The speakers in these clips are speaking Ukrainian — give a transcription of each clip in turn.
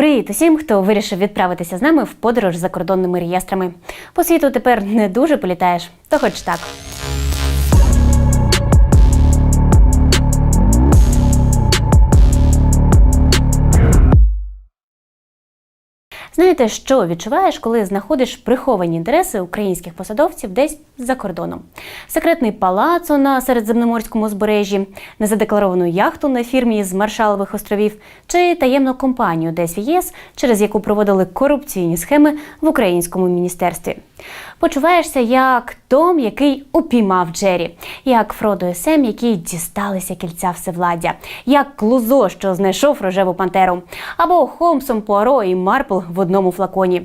Привіт усім, хто вирішив відправитися з нами в подорож за кордонними реєстрами. По світу тепер не дуже політаєш, то хоч так. Знаєте, що відчуваєш, коли знаходиш приховані інтереси українських посадовців десь за кордоном? Секретний палацо на середземноморському узбережжі, незадекларовану яхту на фірмі з Маршалових островів чи таємну компанію десь ЄС, через яку проводили корупційні схеми в українському міністерстві. Почуваєшся як Том, який упіймав Джері, як Фродо і Сем, які дісталися кільця всевладдя, як Клузо, що знайшов рожеву пантеру, або Холмсом Пуаро і Марпл в одному флаконі.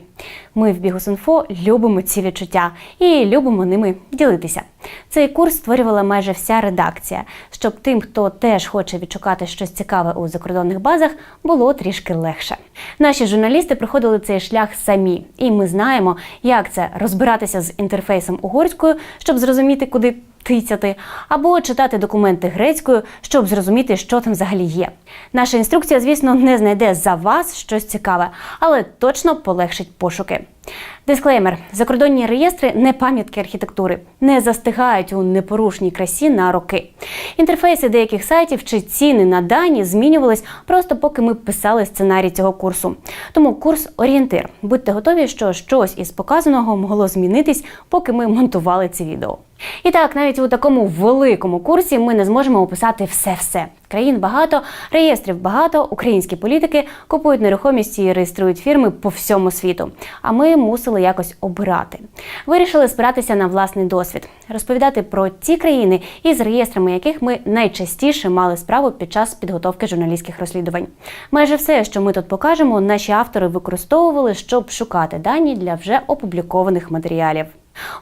Ми в Бігус.Інфо любимо ці відчуття і любимо ними ділитися. Цей курс створювала майже вся редакція, щоб тим, хто теж хоче відшукати щось цікаве у закордонних базах, було трішки легше. Наші журналісти проходили цей шлях самі, і ми знаємо, як це розбиратися з інтерфейсом угорською, щоб зрозуміти, куди тицяти, або читати документи грецькою, щоб зрозуміти, що там взагалі є. Наша інструкція, звісно, не знайде за вас щось цікаве, але точно полегшить пошуки. Дисклеймер: закордонні реєстри не пам'ятки архітектури, не застигають у непорушній красі на роки. Інтерфейси деяких сайтів чи ціни на дані змінювались просто поки ми писали сценарій цього курсу. Тому курс орієнтир. Будьте готові, що щось із показаного могло змінитись, поки ми монтували це відео. І так, навіть у такому великому курсі ми не зможемо описати все-все. Країн багато, реєстрів багато, українські політики купують нерухомість і реєструють фірми по всьому світу. А ми мусили якось обирати. Вирішили спиратися на власний досвід, розповідати про ті країни, із реєстрами яких ми найчастіше мали справу під час підготовки журналістських розслідувань. Майже все, що ми тут покажемо, наші автори використовували, щоб шукати дані для вже опублікованих матеріалів.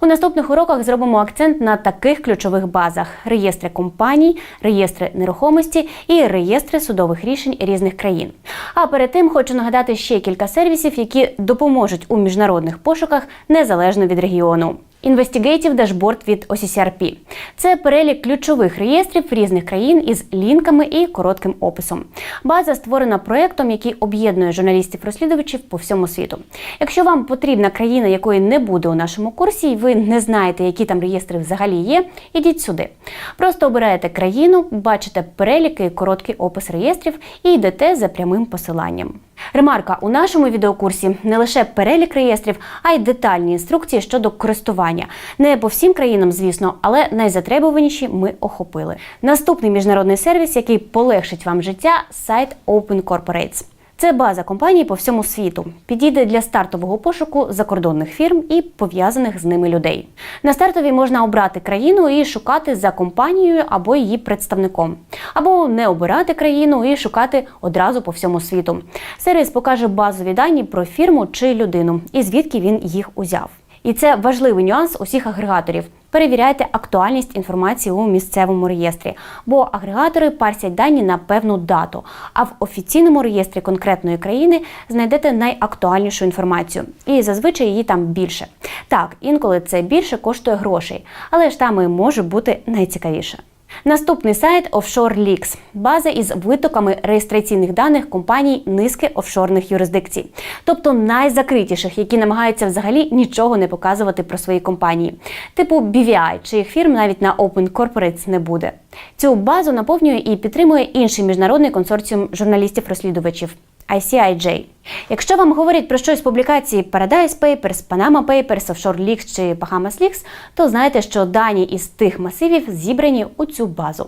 У наступних уроках зробимо акцент на таких ключових базах: реєстри компаній, реєстри нерухомості і реєстри судових рішень різних країн. А перед тим хочу нагадати ще кілька сервісів, які допоможуть у міжнародних пошуках незалежно від регіону. Investigative Dashboard від OCCRP. Це перелік ключових реєстрів різних країн із лінками і коротким описом. База створена проектом, який об'єднує журналістів-розслідувачів по всьому світу. Якщо вам потрібна країна, якої не буде у нашому курсі, і ви не знаєте, які там реєстри взагалі є, ідіть сюди. Просто обираєте країну, бачите переліки, короткий опис реєстрів і йдете за прямим посиланням. Ремарка у нашому відеокурсі не лише перелік реєстрів, а й детальні інструкції щодо користування. Не по всім країнам, звісно, але найзатребуваніші ми охопили. Наступний міжнародний сервіс, який полегшить вам життя, сайт Open Corporates. Це база компаній по всьому світу. Підійде для стартового пошуку закордонних фірм і пов'язаних з ними людей. На стартові можна обрати країну і шукати за компанією або її представником, або не обирати країну і шукати одразу по всьому світу. Сервіс покаже базові дані про фірму чи людину і звідки він їх узяв. І це важливий нюанс усіх агрегаторів. Перевіряйте актуальність інформації у місцевому реєстрі, бо агрегатори парсять дані на певну дату. А в офіційному реєстрі конкретної країни знайдете найактуальнішу інформацію, і зазвичай її там більше. Так, інколи це більше коштує грошей, але ж там і може бути найцікавіше. Наступний сайт Offshore Leaks – база із витоками реєстраційних даних компаній низки офшорних юрисдикцій, тобто найзакритіших, які намагаються взагалі нічого не показувати про свої компанії, типу BVI, чиїх фірм навіть на Open Corporates не буде. Цю базу наповнює і підтримує інший міжнародний консорціум журналістів-розслідувачів. ICIJ. Якщо вам говорять про щось з публікації Paradise Papers, Panama Papers, Offshore Leaks чи Bahamas Leaks, то знайте, що дані із тих масивів зібрані у цю базу.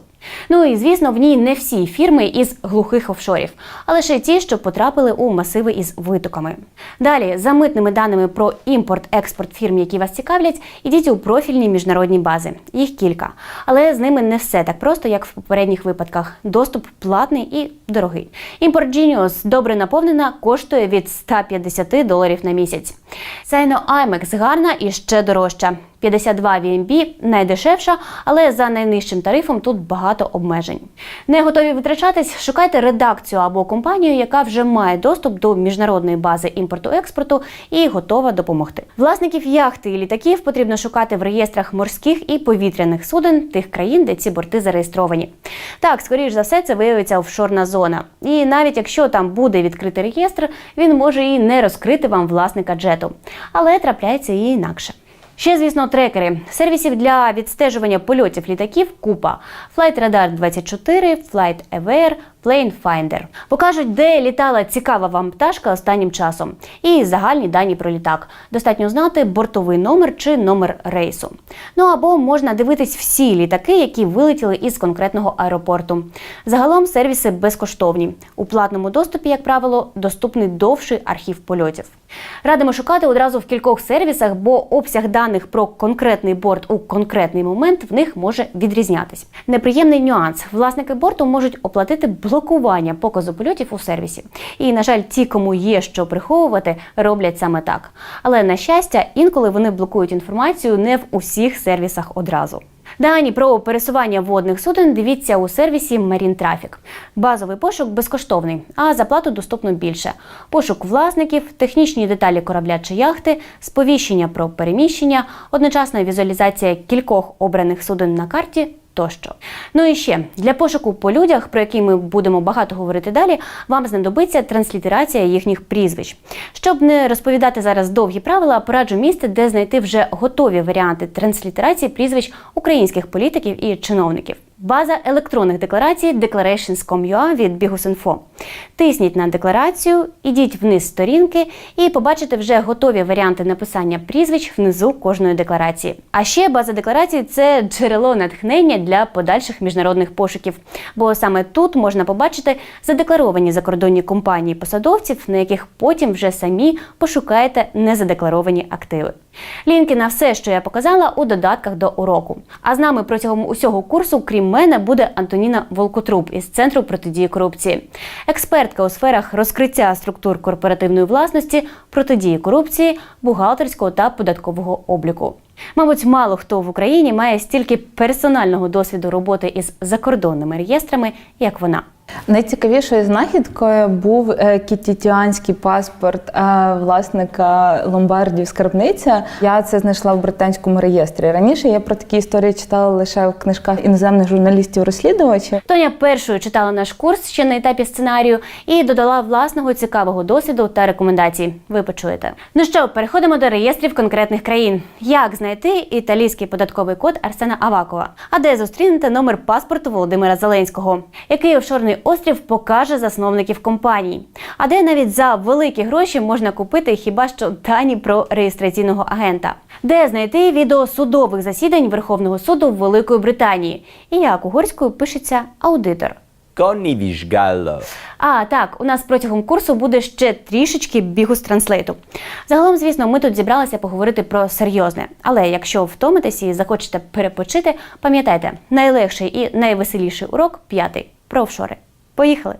Ну і звісно, в ній не всі фірми із глухих офшорів, а лише ті, що потрапили у масиви із витоками. Далі, за митними даними про імпорт-експорт фірм, які вас цікавлять, ідіть у профільні міжнародні бази. Їх кілька. Але з ними не все так просто, як в попередніх випадках. Доступ платний і дорогий. Import Genius добре наповнена, коштує від 150 доларів на місяць. Сайно IMAX гарна і ще дорожча. 52 VMB найдешевша, але за найнижчим тарифом тут багато обмежень. Не готові витрачатись? Шукайте редакцію або компанію, яка вже має доступ до міжнародної бази імпорту-експорту і готова допомогти. Власників яхти і літаків потрібно шукати в реєстрах морських і повітряних суден тих країн, де ці борти зареєстровані. Так, скоріш за все, це виявиться офшорна зона. І навіть якщо там буде відкритий реєстр, він може і не розкрити вам власника джету. Але трапляється і інакше. Ще, звісно, трекери. Сервісів для відстежування польотів літаків купа. Flight Radar 24, Flight Aware, Plane Finder. Покажуть, де літала цікава вам пташка останнім часом. І загальні дані про літак. Достатньо знати бортовий номер чи номер рейсу. Ну або можна дивитись всі літаки, які вилетіли із конкретного аеропорту. Загалом сервіси безкоштовні. У платному доступі, як правило, доступний довший архів польотів. Радимо шукати одразу в кількох сервісах, бо обсяг даних про конкретний борт у конкретний момент в них може відрізнятись. Неприємний нюанс: власники борту можуть оплатити блокування показу польотів у сервісі. І, на жаль, ті, кому є що приховувати, роблять саме так. Але на щастя, інколи вони блокують інформацію не в усіх сервісах одразу. Дані про пересування водних суден дивіться у сервісі Marine Traffic. Базовий пошук безкоштовний, а за плату доступно більше. Пошук власників, технічні деталі корабля чи яхти, сповіщення про переміщення, одночасна візуалізація кількох обраних суден на карті. Тощо, ну і ще для пошуку по людях, про які ми будемо багато говорити далі, вам знадобиться транслітерація їхніх прізвищ. Щоб не розповідати зараз довгі правила, пораджу місце, де знайти вже готові варіанти транслітерації прізвищ українських політиків і чиновників. База електронних декларацій Declarations.com.ua від Bihus.info. Тисніть на декларацію, ідіть вниз сторінки і побачите вже готові варіанти написання прізвищ внизу кожної декларації. А ще база декларацій це джерело натхнення для подальших міжнародних пошуків, бо саме тут можна побачити задекларовані закордонні компанії посадовців, на яких потім вже самі пошукаєте незадекларовані активи. Лінки на все, що я показала, у додатках до уроку. А з нами протягом усього курсу, крім мене, буде Антоніна Волкотруб із центру протидії корупції, експертка у сферах розкриття структур корпоративної власності, протидії корупції, бухгалтерського та податкового обліку. Мабуть, мало хто в Україні має стільки персонального досвіду роботи із закордонними реєстрами, як вона. Найцікавішою знахідкою був е, кітітіанський паспорт е, власника ломбардів скарбниця. Я це знайшла в британському реєстрі. Раніше я про такі історії читала лише в книжках іноземних журналістів-розслідувачів. Тоня першою читала наш курс ще на етапі сценарію і додала власного цікавого досвіду та рекомендацій. Ви почуєте. Ну що, переходимо до реєстрів конкретних країн. Як знайти італійський податковий код Арсена Авакова? А де зустрінете номер паспорту Володимира Зеленського? Який офшорний острів покаже засновників компаній? А де навіть за великі гроші можна купити хіба що дані про реєстраційного агента? Де знайти відео судових засідань Верховного суду Великої Британії? І як угорською пишеться аудитор? Connivis Gallo. А так, у нас протягом курсу буде ще трішечки бігу з транслейту. Загалом, звісно, ми тут зібралися поговорити про серйозне. Але якщо втомитесь і захочете перепочити, пам'ятайте, найлегший і найвеселіший урок п'ятий про офшори. Поїхали!